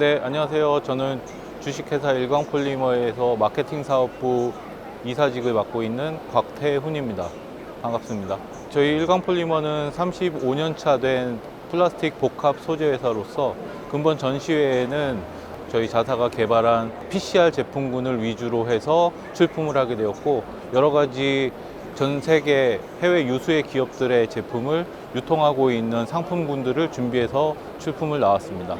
네, 안녕하세요. 저는 주식회사 일광폴리머에서 마케팅 사업부 이사직을 맡고 있는 곽태훈입니다. 반갑습니다. 저희 일광폴리머는 35년 차 된 플라스틱 복합 소재 회사로서 근본 전시회에는 저희 자사가 개발한 PCR 제품군을 위주로 해서 출품을 하게 되었고 여러 가지 전 세계 해외 유수의 기업들의 제품을 유통하고 있는 상품군들을 준비해서 출품을 나왔습니다.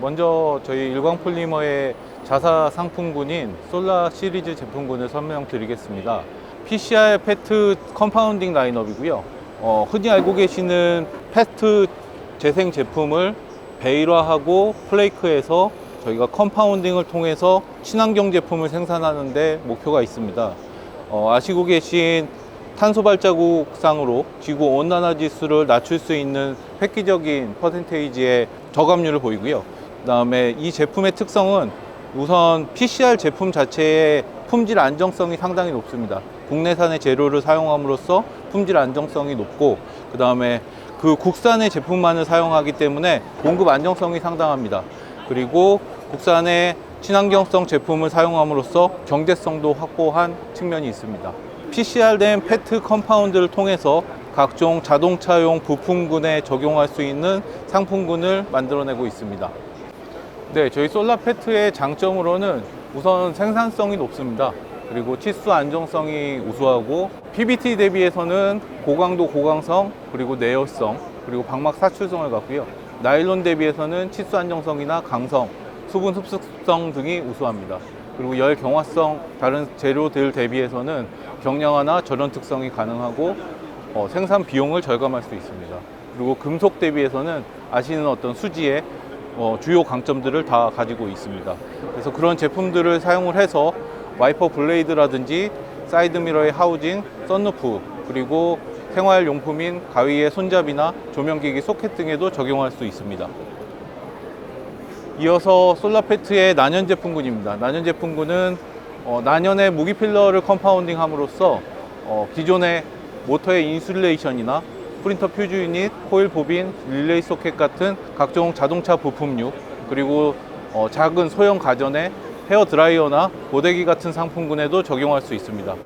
먼저 저희 일광폴리머의 자사 상품군인 솔라 시리즈 제품군을 설명드리겠습니다. PCR 페트 컴파운딩 라인업이고요. 어, 흔히 알고 계시는 페트 재생 제품을 베일화하고 플레이크해서 저희가 컴파운딩을 통해서 친환경 제품을 생산하는데 목표가 있습니다. 어, 아시고 계신 탄소 발자국상으로 지구 온난화 지수를 낮출 수 있는 획기적인 퍼센테이지의 저감률을 보이고요. 그다음에 이 제품의 특성은 우선 PCR 제품 자체의 품질 안정성이 상당히 높습니다. 국내산의 재료를 사용함으로써 품질 안정성이 높고 그다음에 그 국산의 제품만을 사용하기 때문에 공급 안정성이 상당합니다. 그리고 국산의 친환경성 제품을 사용함으로써 경제성도 확보한 측면이 있습니다. PCR된 페트 컴파운드를 통해서 각종 자동차용 부품군에 적용할 수 있는 상품군을 만들어내고 있습니다. 네, 저희 솔라페트의 장점으로는 우선 생산성이 높습니다. 그리고 치수 안정성이 우수하고 PBT 대비해서는 고강도 고강성 그리고 내열성 그리고 방막 사출성을 갖고요. 나일론 대비해서는 치수 안정성이나 강성, 수분 흡수성 등이 우수합니다. 그리고 열 경화성 다른 재료들 대비해서는 경량화나 절연 특성이 가능하고 어, 생산 비용을 절감할 수 있습니다. 그리고 금속 대비해서는 아시는 어떤 수지의 어, 주요 강점들을 다 가지고 있습니다. 그래서 그런 제품들을 사용을 해서 와이퍼 블레이드라든지 사이드미러의 하우징, 썬루프 그리고 생활용품인 가위의 손잡이나 조명기기 소켓 등에도 적용할 수 있습니다. 이어서 솔라페트의 난연 제품군입니다. 난연 제품군은 어, 난연의 무기 필러를 컴파운딩 함으로써 어, 기존의 모터의 인슐레이션이나 프린터 퓨즈 유닛, 코일 보빈, 릴레이 소켓 같은 각종 자동차 부품류 그리고 어, 작은 소형 가전의 헤어 드라이어나 고데기 같은 상품군에도 적용할 수 있습니다.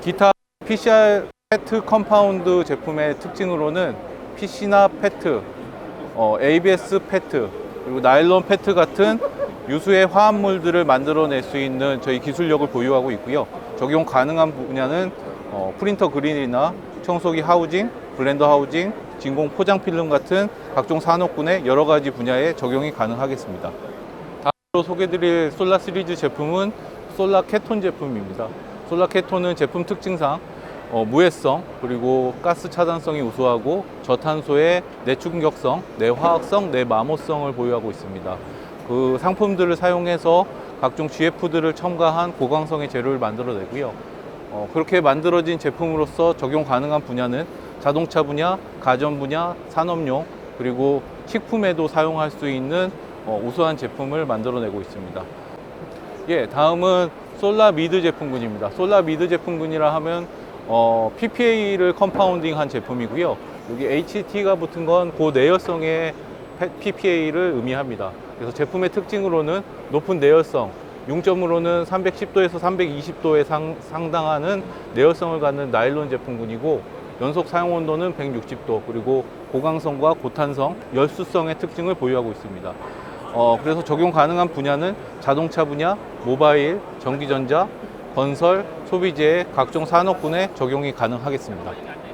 기타 PCR 페트 컴파운드 제품의 특징으로는 PC나 페트, 어, ABS 페트, 그리고 나일론 페트 같은 유수의 화합물들을 만들어낼 수 있는 저희 기술력을 보유하고 있고요. 적용 가능한 분야는 어, 프린터 그린이나 청소기 하우징, 블렌더 하우징, 진공 포장 필름 같은 각종 산업군의 여러 가지 분야에 적용이 가능하겠습니다. 다음으로 소개드릴 솔라 시리즈 제품은 솔라 케톤 제품입니다. 솔라 케톤은 제품 특징상 어, 무해성 그리고 가스 차단성이 우수하고 저탄소의 내충격성, 내화학성, 내마모성을 보유하고 있습니다. 그 상품들을 사용해서 각종 GF들을 첨가한 고강성의 재료를 만들어내고요. 어, 그렇게 만들어진 제품으로서 적용 가능한 분야는 자동차 분야, 가전 분야, 산업용 그리고 식품에도 사용할 수 있는 어, 우수한 제품을 만들어내고 있습니다. 예, 다음은 솔라 미드 제품군입니다. 솔라 미드 제품군이라 하면 어, PPA를 컴파운딩한 제품이고요. 여기 HT가 붙은 건 고내열성의 PPA를 의미합니다. 그래서 제품의 특징으로는 높은 내열성, 융점으로는 310도에서 320도에 상, 상당하는 내열성을 갖는 나일론 제품군이고 연속 사용 온도는 160도 그리고 고강성과 고탄성, 열수성의 특징을 보유하고 있습니다. 어, 그래서 적용 가능한 분야는 자동차 분야, 모바일, 전기전자, 건설, 소비재 각종 산업군에 적용이 가능하겠습니다.